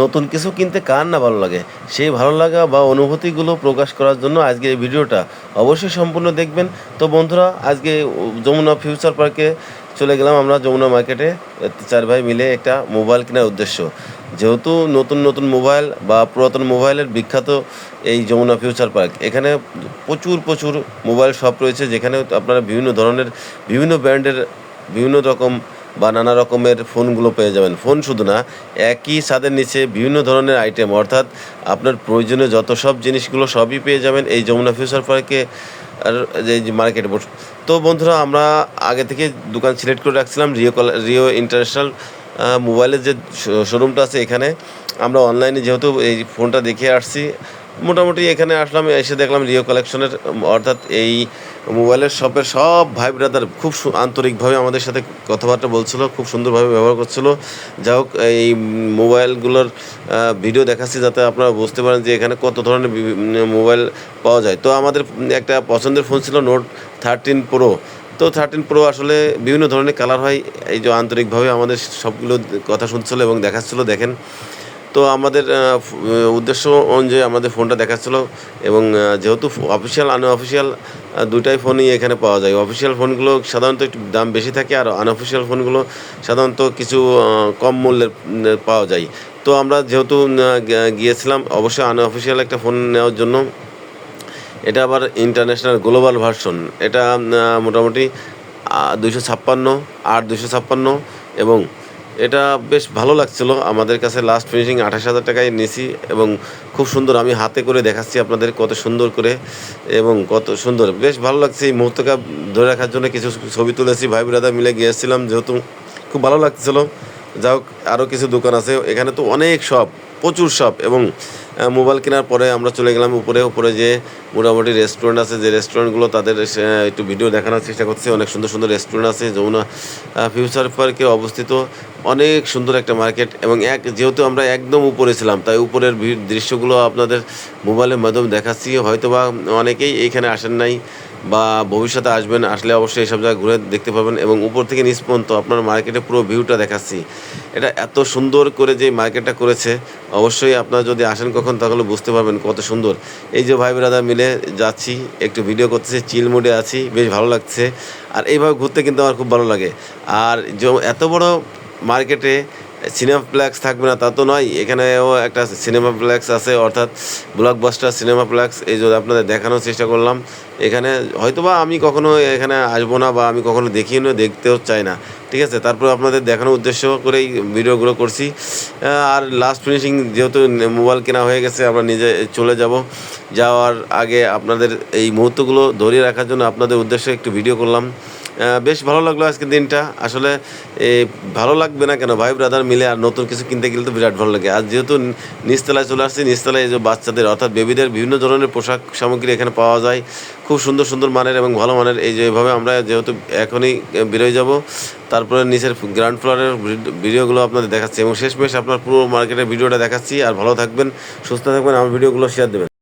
নতুন কিছু কিনতে কার না ভালো লাগে? সেই ভালো লাগা বা অনুভূতিগুলো প্রকাশ করার জন্য আজকে এই ভিডিওটা অবশ্যই সম্পূর্ণ দেখবেন। তো বন্ধুরা, আজকে যমুনা ফিউচার পার্কে চলে গেলাম আমরা যমুনা মার্কেটে। চার ভাই মিলে একটা মোবাইল কেনার উদ্দেশ্য। যেহেতু নতুন নতুন মোবাইল বা পুরাতন মোবাইলের বিখ্যাত এই যমুনা ফিউচার পার্ক, এখানে প্রচুর প্রচুর মোবাইল শপ রয়েছে, যেখানে আপনারা বিভিন্ন ধরনের, বিভিন্ন ব্র্যান্ডের বিভিন্ন রকম বা নানা রকমের ফোনগুলো পেয়ে যাবেন। ফোন শুধু না, একই ছাদের নিচে বিভিন্ন ধরনের আইটেম অর্থাৎ আপনার প্রয়োজনীয় যত সব জিনিসগুলো সবই পেয়ে যাবেন এই যমুনা ফিউচার পার্কে আর যে বোর্ড তো বন্ধুরা, আমরা আগে থেকে দোকান সিলেক্ট করে রাখছিলাম রিও রিও ইন্টারন্যাশনাল মোবাইলের যে শোরুমটা আছে এখানে। আমরা অনলাইনে যেহেতু এই ফোনটা দেখে আসছি, মোটামুটি এখানে আসলাম, এসে দেখলাম রিও কালেকশনের অর্থাৎ এই মোবাইলের শপের সব ভাই ব্রাদার খুব আন্তরিকভাবে আমাদের সাথে কথাবার্তা বলছিল, খুব সুন্দরভাবে ব্যবহার করছিল। যা হোক, এই মোবাইলগুলোর ভিডিও দেখাচ্ছি যাতে আপনারা বুঝতে পারেন যে এখানে কত ধরনের মোবাইল পাওয়া যায়। তো আমাদের একটা পছন্দের ফোন ছিল নোট থার্টিন প্রো তো থার্টিন প্রো আসলে বিভিন্ন ধরনের কালার হয়, এই যে আন্তরিকভাবে আমাদের সবগুলো কথা শুনছিল এবং দেখাচ্ছিল, দেখেন। তো আমাদের উদ্দেশ্য অনুযায়ী আমাদের ফোনটা দেখাচ্ছিল এবং যেহেতু অফিসিয়াল আনঅফিসিয়াল দুটাই ফোনই এখানে পাওয়া যায়। অফিসিয়াল ফোনগুলো সাধারণত একটু দাম বেশি থাকে আর আনঅফিসিয়াল ফোনগুলো সাধারণত কিছু কম মূল্যের পাওয়া যায়। তো আমরা যেহেতু গিয়েছিলাম, অবশ্যই আনঅফিসিয়াল একটা ফোন নেওয়ার জন্য। এটা আবার ইন্টারন্যাশনাল গ্লোবাল ভার্সন এটা মোটামুটি দুইশো ছাপ্পান্ন, আট দুইশো ছাপ্পান্ন এবং এটা বেশ ভালো লাগছিল। আমাদের কাছে লাস্ট ফিনিশিং আঠাশ হাজার টাকায় নিয়েছি এবং খুব সুন্দর আমি হাতে করে দেখাচ্ছি আপনাদের কত সুন্দর করে এবং কত সুন্দর। বেশ ভালো লাগছে এই মুহূর্তটা ধরে রাখার জন্য কিছু ছবি তুলেছি। ভাই ব্রাদার মিলে গিয়েছিলাম যেহেতু খুব ভালো লাগছিল। যাই হোক আরও কিছু দোকান আছে। এখানে তো অনেক শপ প্রচুর শপ এবং মোবাইল কেনার পরে আমরা চলে গেলাম উপরে উপরে যে মোটামুটি রেস্টুরেন্ট আছে, যে রেস্টুরেন্টগুলো তাদের একটু ভিডিও দেখানোর চেষ্টা করছে। অনেক সুন্দর সুন্দর রেস্টুরেন্ট আছে, যমুনা ফিউচার পার্কে অবস্থিত। অনেক সুন্দর একটা মার্কেট এবং এক, যেহেতু আমরা একদম উপরে ছিলাম, তাই উপরের দৃশ্যগুলো আপনাদের মোবাইলের মাধ্যমে দেখাচ্ছি। হয়তো বা অনেকেই এইখানে আসেন নাই বা ভবিষ্যতে আসবেন, আসলে অবশ্যই এইসব জায়গায় ঘুরে দেখতে পাবেন এবং উপর থেকে নিচ পর্যন্ত আপনার মার্কেটে পুরো ভিউটা দেখাচ্ছি। এটা এত সুন্দর করে যে মার্কেটটা করেছে, অবশ্যই আপনারা যদি আসেন কখন তাহলে বুঝতে পারবেন কত সুন্দর। এই যে ভাই ব্রাদার মিলে যাচ্ছি, একটু ভিডিও করতেছি চিল মোডে আছি, বেশ ভালো লাগছে। আর এইভাবে ঘুরতে কিন্তু আমার খুব ভালো লাগে। আর এত বড় মার্কেটে সিনেমাপ্লেক্স থাকবে না তা তো নয়, এখানেও একটা সিনেমাপ্লেক্স আছে, অর্থাৎ ব্লকবাস্টার সিনেমাপ্লেক্স এই যে আপনাদের দেখানোর চেষ্টা করলাম। এখানে হয়তোবা আমি কখনো এখানে আসব না বা আমি কখনো দেখিও না, দেখতেও চাই না। ঠিক আছে? তারপর আপনাদের দেখানোর উদ্দেশ্য করেই ভিডিওগুলো করছি। আর লাস্ট ফিনিশিং যেহেতু মোবাইল কেনা হয়ে গেছে, আমরা নিজে চলে যাব। যাওয়ার আগে আপনাদের এই মুহূর্তগুলো ধরিয়ে রাখার জন্য আপনাদের উদ্দেশ্যে একটু ভিডিও করলাম। বেশ ভালো লাগল আজকের দিনটা। আসলে ভালো লাগবে না কেন? ভাই ব্রাদার মিলে আর নতুন কিছু কিনতে গেলে তো বিরাট ভালো লাগে। আর যেহেতু নিচতলায় চলে আসছি, নিচতলায় এই যে বাচ্চাদের, অর্থাৎ বেবিদের বিভিন্ন ধরনের পোশাক সামগ্রী এখানে পাওয়া যায়। খুব সুন্দর সুন্দর মানের এবং ভালো মানের এই যে এভাবে আমরা যেহেতু এখনই বেরোয় যাব, তারপরে নিচের গ্রাউন্ড ফ্লোরের ভিডিওগুলো আপনাদের দেখাচ্ছি এবং শেষমেশ আপনার পুরো মার্কেটের ভিডিওটা দেখাচ্ছি। আর ভালো থাকবেন, সুস্থ থাকবেন, আমার ভিডিওগুলো শেয়ার দেবেন।